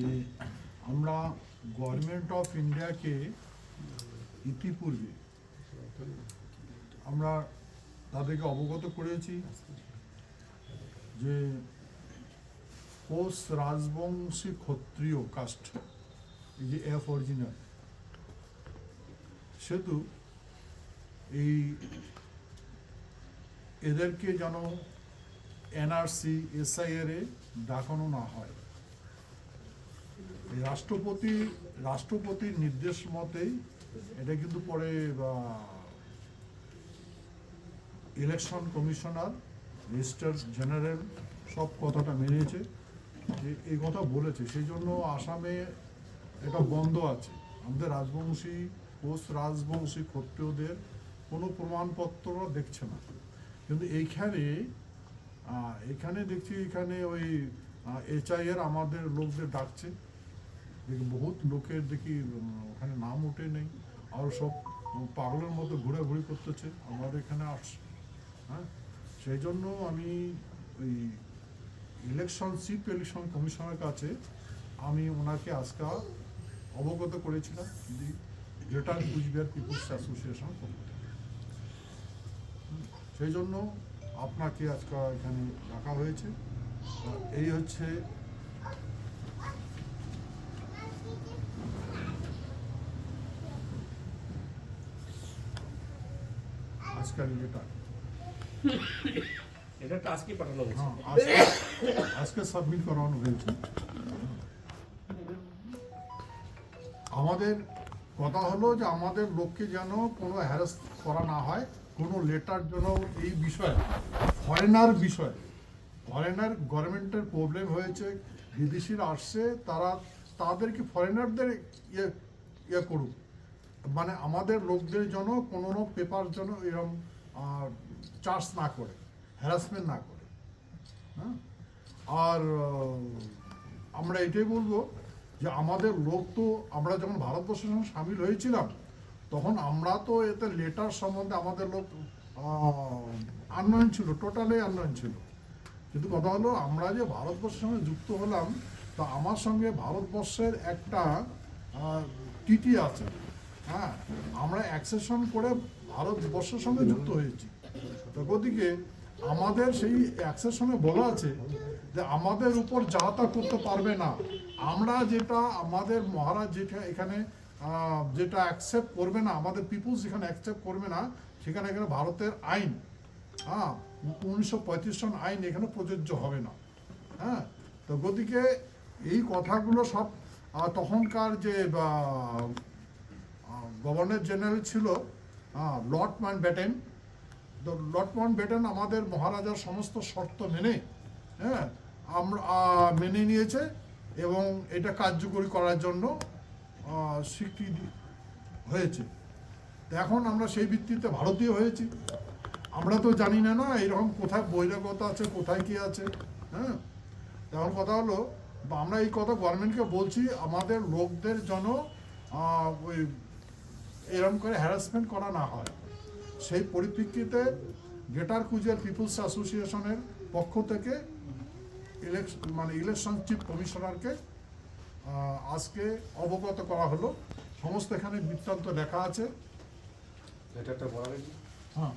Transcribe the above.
যে আমরা government of ইন্ডিয়াকে ইতিপূর্বে আমরা তাদেরকে অবগত করেছি যে কোষ রাজবংশী ক্ষত্রিয় কাস্ট, এই যে এফ অরিজিনাল সেতু এই এদেরকে যেন এনআরসি এসআইআর এ ডাকানো না হয়। রাষ্ট্রপতি, রাষ্ট্রপতির নির্দেশ মতেই এটা কিন্তু পরে ইলেকশন কমিশনার রেজিস্টার জেনারেল সব কথাটা মেনেছে, যে এই কথা বলেছে। সেই জন্য আসামে এটা বন্ধ আছে। আমাদের রাজবংশী কোষ রাজবংশী ক্ষত্রিয়দের কোনো প্রমাণপত্র দেখছে না। কিন্তু এইখানে এখানে দেখছি এখানে ওই এইচআইয়ের আমাদের লোকদের ডাকছে। দেখি বহুত লোকের দেখি ওখানে নাম উঠে নেই। আর সব পাগলের মতো ঘোরাঘুরি করতেছে। আমাদের এখানে আসছে। হ্যাঁ? সেই জন্য আমি ওই ইলেকশন চিফ ইলেকশন কমিশনের কাছে আমি ওনাকে আজকে অবগত করেছিলাম যে গ্রেটার কুচবিহার পিপুলস অ্যাসোসিয়েশন সেই জন্য আপনাকে আজকে এখানে রাখা হয়েছে। এই হচ্ছে আজকাল লেটার এটা আজকে পাঠানো হয়েছে হ্যাঁ আজকে সাবমিট করানো হয়েছে। আমাদের কথা হলো যে আমাদের লোককে যেন কোনো হ্যারাস করা না হয় কোনো লেটার জন্য এই বিষয়ে ফরেনার বিষয় ফরেনার গভর্নমেন্টের প্রবলেম হয়েছে বিদেশিরা আসছে তারা তাদেরকে ফরেনারদের ইয়ে ইয়ে করুক। মানে আমাদের লোকদের জন্য কোনো পেপার যেন এরকম চার্জ না করে হ্যারাসমেন্ট না করে। হ্যাঁ? আর আমরা এটাই বলব যে আমাদের লোক তো, আমরা যখন ভারতবর্ষের সঙ্গে সামিল হয়েছিলাম, তখন আমরা তো এতে লেটার সম্বন্ধে আমাদের লোক আনয়ন ছিল টোটালি আনয়ন ছিল। কিন্তু কথা হলো, আমরা যে ভারতবর্ষের সঙ্গে যুক্ত হলাম, তা আমার সঙ্গে ভারতবর্ষের একটা টিটি আছে। হ্যাঁ আমরা অ্যাকসেশন করে ভারতবর্ষের সঙ্গে যুক্ত হয়েছি। তো গতিকে আমাদের সেই অ্যাকসেশনে বলা আছে যে আমাদের উপর যা তা করতে পারবে না। আমরা যেটা, আমাদের মহারাজ যেটা এখানে যেটা অ্যাকসেপ্ট করবে না, আমাদের পিপুলস যেখানে অ্যাকসেপ্ট করবে না, সেখানে এখানে ভারতের আইন হ্যাঁ উনিশশো পঁয়ত্রিশ সন আইন এখানে প্রযোজ্য হবে না। হ্যাঁ তো গতিকে এই কথাগুলো সব তখনকার যে গভর্নর জেনারেল ছিল লর্ড মান ব্যাটেন তো লর্ড মাউন্ট ব্যাটেন আমাদের মহারাজার সমস্ত শর্ত মেনে হ্যাঁ আমরা মেনে নিয়েছে এবং এটা কার্যকরী করার জন্য স্বীকৃতি হয়েছে। এখন আমরা সেই ভিত্তিতে ভারতীয় হয়েছি। আমরা তো জানি না না, এরকম কোথায় বহিরাগত আছে, কোথায় কি আছে হ্যাঁ। এখন কথা হলো আমরা এই কথা গভর্নমেন্টকে বলছি, আমাদের লোকদের জন্য ওই এরকম করে হ্যারাসমেন্ট করা না হয়। সেই পরিপ্রেক্ষিতে গেটার কুজের পিপুলস অ্যাসোসিয়েশনের পক্ষ থেকে ইলেকশন মানে ইলেকশন চিফ কমিশনারকে আজকে অবগত করা হলো। সমস্ত এখানে বৃত্তান্ত লেখা আছে। হ্যাঁ।